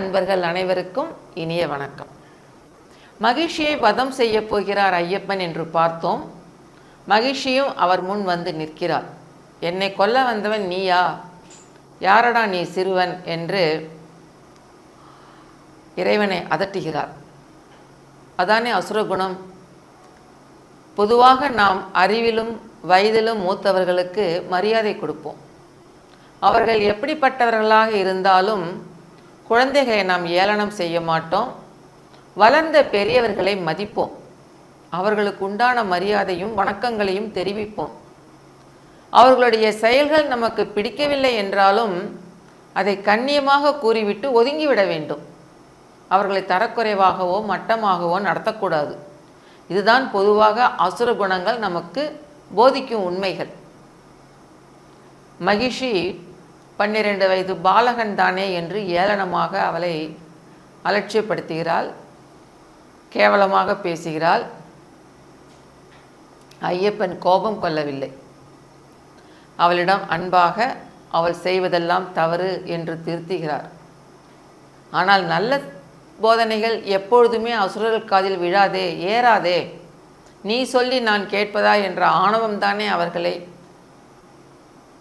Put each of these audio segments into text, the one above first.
அன்பர்கள் அனைவருக்கும் இனிய வணக்கம். மகிழ்ச்சியை வதம் செய்ய போகிறார் ஐயப்பன் என்று பார்த்தோம். மகிழ்ச்சியும் அவர் முன் வந்து நிற்கிறார். என்னை கொல்ல வந்தவன் நீயா? யாரடா நீ சிறுவன்? என்று இறைவனை அதட்டுகிறார். அதானே அசுரகுணம். பொதுவாக நாம் அறிவிலும் வயதிலும் மூத்தவர்களுக்கு மரியாதை கொடுப்போம். அவர்கள் எப்படிப்பட்டவர்களாக இருந்தாலும் குழந்தைகளை நாம் ஏளனம் செய்ய மாட்டோம். வளர்ந்த பெரியவர்களை மதிப்போம். அவர்களுக்கு உண்டான மரியாதையும் வணக்கங்களையும் தெரிவிப்போம். அவர்களுடைய செயல்கள் நமக்கு பிடிக்கவில்லை என்றாலும் அதை கண்ணியமாக கூறிவிட்டு ஒதுங்கிவிட வேண்டும். அவர்களை தரக்குறைவாகவோ மட்டமாகவோ நடத்தக்கூடாது. இதுதான் பொதுவாக அசுர குணங்கள் நமக்கு போதிக்கும் உண்மைகள். மகிஷி பன்னிரண்டு வயது பாலகன் தானே என்று ஏளனமாக அவளை அலட்சியப்படுத்துகிறாள். கேவலமாக பேசுகிறாள். ஐயப்பன் கோபம் கொள்ளவில்லை. அவளிடம் அன்பாக அவள் செய்வதெல்லாம் தவறு என்று திருத்துகிறார். ஆனால் நல்ல போதனைகள் எப்பொழுதுமே அசுரர்கள் காதில் விழாதே ஏறாதே. நீ சொல்லி நான் கேட்பதா என்ற ஆணவம் தானே அவர்களை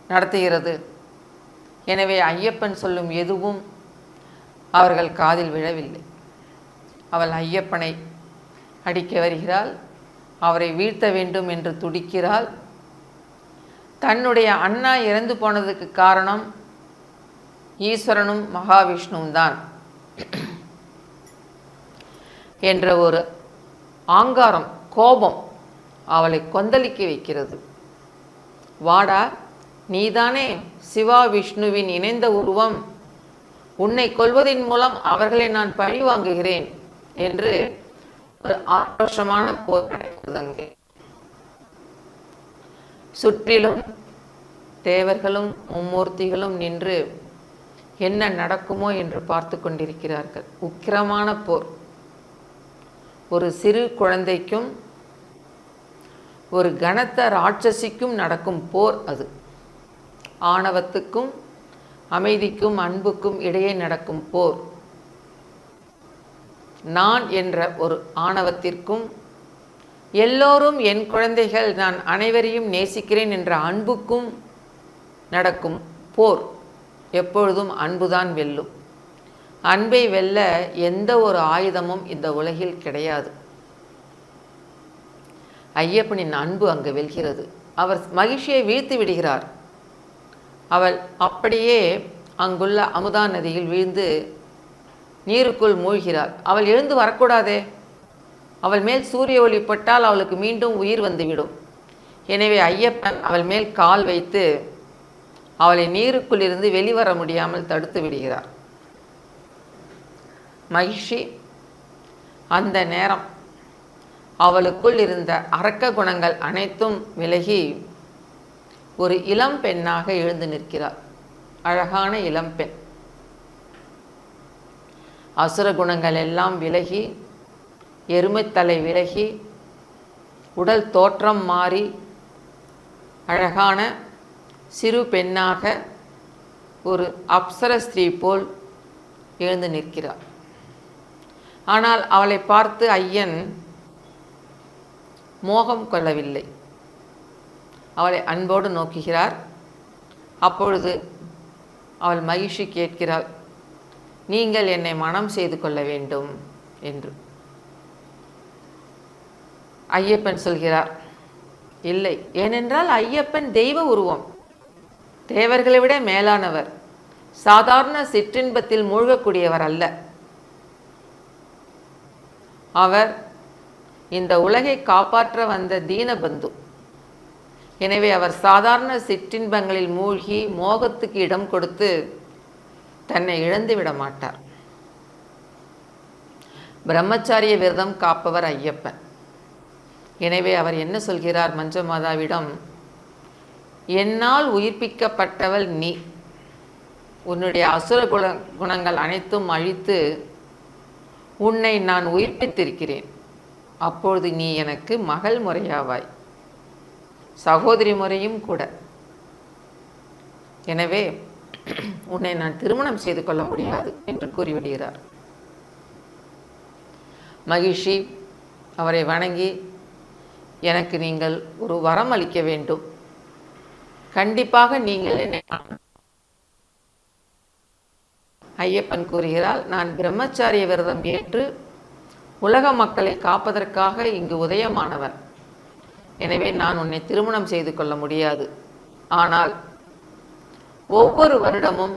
நடத்துகிறது. எனவே ஐயப்பன் சொல்லும் எதுவும் அவர்கள் காதில் விழவில்லை. அவள் ஐயப்பனை அடிக்க வருகிறாள். அவரை வீழ்த்த வேண்டும் என்று துடிக்கிறாள். தன்னுடைய அண்ணா இறந்து போனதுக்கு காரணம் ஈஸ்வரனும் மகாவிஷ்ணுவும் தான் என்ற ஒரு ஆங்காரம் கோபம் அவளை கொந்தளிக்க வைக்கிறது. வாடா நீதானே சிவா விஷ்ணுவின் இணைந்த உருவம். உன்னை கொல்வதின் மூலம் அவர்களை நான் பழி வாங்குகிறேன் என்று ஒரு ஆக்ரோஷமான போர் நடக்கிறது அங்கே சுற்றிலும் தேவர்களும் மும்மூர்த்திகளும் நின்று என்ன நடக்குமோ என்று பார்த்து கொண்டிருக்கிறார்கள். உக்கிரமான போர். ஒரு சிறு குழந்தைக்கும் ஒரு கனத்த ராட்சசிக்கும் நடக்கும் போர் அது. ஆணவத்துக்கும் அமைதிக்கும் அன்புக்கும் இடையே நடக்கும் போர். நான் என்ற ஒரு ஆணவத்திற்கும் எல்லோரும் என் குழந்தைகள் நான் அனைவரையும் நேசிக்கிறேன் என்ற அன்புக்கும் நடக்கும் போர். எப்பொழுதும் அன்புதான் வெல்லும். அன்பை வெல்ல எந்த ஒரு ஆயுதமும் இந்த உலகில் கிடையாது. ஐயப்பனின் அன்பு அங்கு வெல்கிறது. அவர் மகிழ்ச்சியை வீழ்த்து விடுகிறார். அவள் அப்படியே அங்குள்ள அமுதா நதியில் வீழ்ந்து நீருக்குள் மூழ்கிறாள். அவள் எழுந்து வரக்கூடாதே. அவள் மேல் சூரிய ஒளி பட்டால் அவளுக்கு மீண்டும் உயிர் வந்துவிடும். எனவே ஐயப்பன் அவள் மேல் கால் வைத்து அவளை நீருக்குள் இருந்து வெளிவர முடியாமல் தடுத்து விடுகிறார். மகிழ்ச்சி. அந்த நேரம் அவளுக்குள் இருந்த அரக்க குணங்கள் அனைத்தும் விலகி ஒரு இளம் பெண்ணாக எழுந்து நிற்கிறார். அழகான இளம் பெண். அசுர குணங்கள் எல்லாம் விலகி எருமைத்தலை விலகி உடல் தோற்றம் மாறி அழகான சிறு பெண்ணாக ஒரு அப்சர ஸ்திரீ போல் எழுந்து நிற்கிறார். ஆனால் அவளை பார்த்து ஐயன் மோகம் கொள்ளவில்லை. அவளை அன்போடு நோக்குகிறார். அப்பொழுது அவள் மகிழ்ச்சி கேட்கிறாள். நீங்கள் என்னை மனம் செய்து கொள்ள வேண்டும் என்று. ஐயப்பன் சொல்கிறார் இல்லை ஏனென்றால் ஐயப்பன் தெய்வ உருவம். தேவர்களை விட மேலானவர். சாதாரண சிற்றின்பத்தில் மூழ்கக்கூடியவர் அல்ல. அவர் இந்த உலகை காப்பாற்ற வந்த தீனபந்து. எனவே அவர் சாதாரண சிற்றின்பங்களில் மூழ்கி மோகத்துக்கு இடம் கொடுத்து தன்னை இழந்து விட மாட்டார். பிரம்மச்சாரிய விரதம் காப்பவர் ஐயப்பன். எனவே அவர் என்ன சொல்கிறார் மஞ்சமாதாவிடம்? என்னால் உயிர்ப்பிக்கப்பட்டவள் நீ. உன்னுடைய அசுர குண குணங்கள் அனைத்தும் அழித்து உன்னை நான் உயிர்ப்பித்திருக்கிறேன். அப்பொழுது நீ எனக்கு மகள் முறையாவாய். சகோதரி முறையும் கூட. எனவே உன்னை நான் திருமணம் செய்து கொள்ள முடியாது என்று கூறிவிடுகிறார். மகிழ்ச்சி அவரை வணங்கி எனக்கு நீங்கள் ஒரு வரம் அளிக்க வேண்டும். கண்டிப்பாக நீங்கள் என்னை ஐயப்பன் கூறுகிறார் நான் பிரம்மச்சாரிய விரதம் ஏற்று உலக மக்களை காப்பதற்காக இங்கு உதயமானவன். எனவே நான் உன்னை திருமணம் செய்து கொள்ள முடியாது. ஆனால் ஒவ்வொரு வருடமும்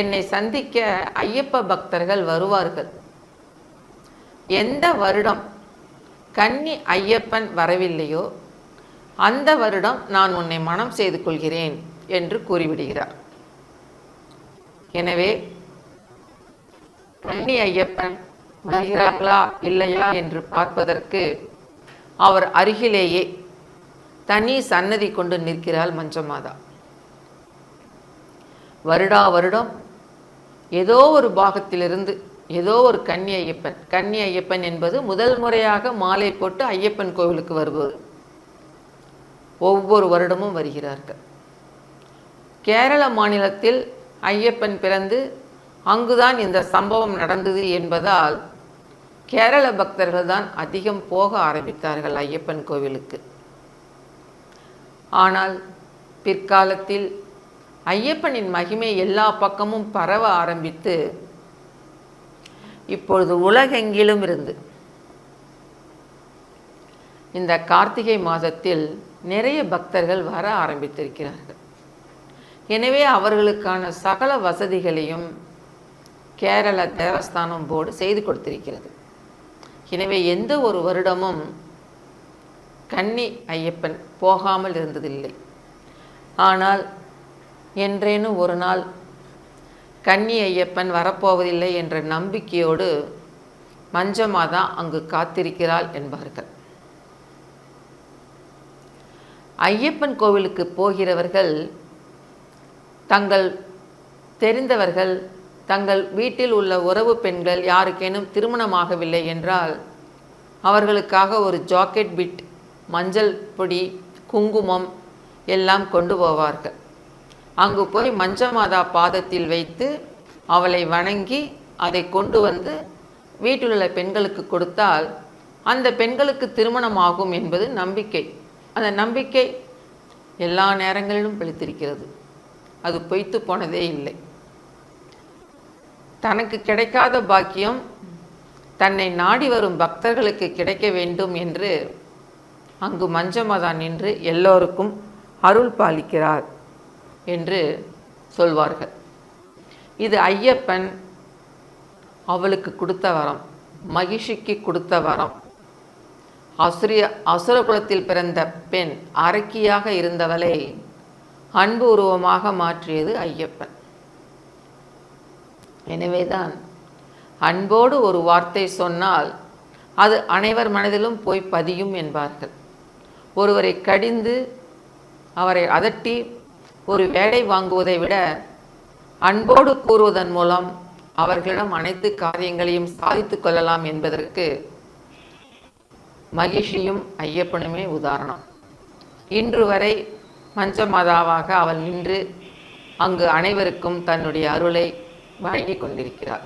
என்னை சந்திக்க ஐயப்ப பக்தர்கள் வருவார்கள். எந்த வருடம் கன்னி ஐயப்பன் வரவில்லையோ அந்த வருடம் நான் உன்னை மனம் செய்து கொள்கிறேன் என்று கூறிவிடுகிறார். எனவே கன்னி ஐயப்பன் வருகிறார்களா இல்லையா என்று பார்ப்பதற்கு அவர் அருகிலேயே தனி சன்னதி கொண்டு நிற்கிறாள் மஞ்சமாதா. வருடா வருடம் ஏதோ ஒரு பாகத்திலிருந்து ஏதோ ஒரு கன்னி ஐயப்பன் கன்னி ஐயப்பன் என்பது முதல் முறையாக மாலை போட்டு ஐயப்பன் கோவிலுக்கு வருவது. ஒவ்வொரு வருடமும் வருகிறார்கள். கேரள மாநிலத்தில் ஐயப்பன் பிறந்து அங்குதான் இந்த சம்பவம் நடந்தது என்பதால் கேரள பக்தர்கள் தான் அதிகம் போக ஆரம்பித்தார்கள் ஐயப்பன் கோவிலுக்கு. ஆனால் பிற்காலத்தில் ஐயப்பனின் மகிமை எல்லா பக்கமும் பரவ ஆரம்பித்து இப்பொழுது உலகெங்கிலும் இருந்து. இந்த கார்த்திகை மாதத்தில் நிறைய பக்தர்கள் வர ஆரம்பித்திருக்கிறார்கள். எனவே அவர்களுக்கான சகல வசதிகளையும் கேரள தேவஸ்தானம் போர்டு செய்து கொடுத்திருக்கிறது. எனவே எந்த ஒரு வருடமும் கன்னி ஐயப்பன் போகாமல் இருந்ததில்லை. ஆனால் என்றேனும் ஒரு நாள் கன்னி ஐயப்பன் வரப்போவதில்லை என்ற நம்பிக்கையோடு மஞ்சமாதா அங்கு காத்திருக்கிறாள் என்பார்கள். ஐயப்பன் கோவிலுக்கு போகிறவர்கள் தங்கள் தெரிந்தவர்கள் தங்கள் வீட்டில் உள்ள உறவு பெண்கள் யாருக்கேனும் திருமணமாகவில்லை என்றால் அவர்களுக்காக ஒரு ஜாக்கெட் பிட் மஞ்சள் பொடி குங்குமம் எல்லாம் கொண்டு போவார்கள். அங்கு போய் மஞ்சமாதா பாதத்தில் வைத்து அவளை வணங்கி அதை கொண்டு வந்து வீட்டில் உள்ள பெண்களுக்கு கொடுத்தால் அந்த பெண்களுக்கு திருமணம் ஆகும் என்பது நம்பிக்கை. அந்த நம்பிக்கை எல்லா நேரங்களிலும் பிழைத்திருக்கிறது அது பொய்த்து போனதே இல்லை. தனக்கு கிடைக்காத பாக்கியம் தன்னை நாடி வரும் பக்தர்களுக்கு கிடைக்க வேண்டும் என்று அங்கு மஞ்சமதா நின்று எல்லோருக்கும் அருள் பாலிக்கிறார் என்று சொல்வார்கள். இது ஐயப்பன் அவளுக்கு கொடுத்த வரம் மகிஷிக்கு கொடுத்த வரம். அசுரிய அசுரகுலத்தில் பிறந்த பெண் அரக்கியாக இருந்தவளை அன்பு உருவமாக மாற்றியது ஐயப்பன். எனவேதான் அன்போடு ஒரு வார்த்தை சொன்னால் அது அனைவர் மனதிலும் போய் பதியும் என்பார்கள். ஒருவரை கடிந்து அவரை அதட்டி ஒரு வேலை வாங்குவதை விட அன்போடு கூறுவதன் மூலம் அவர்களிடம் அனைத்து காரியங்களையும் சாதித்து கொள்ளலாம் என்பதற்கு மகிழ்ச்சியும் ஐயப்பனுமே உதாரணம். இன்று வரை மஞ்சமாதாவாக அவள் நின்று அங்கு அனைவருக்கும் தன்னுடைய அருளை வாங்கிக் கொண்டிருக்கிறார்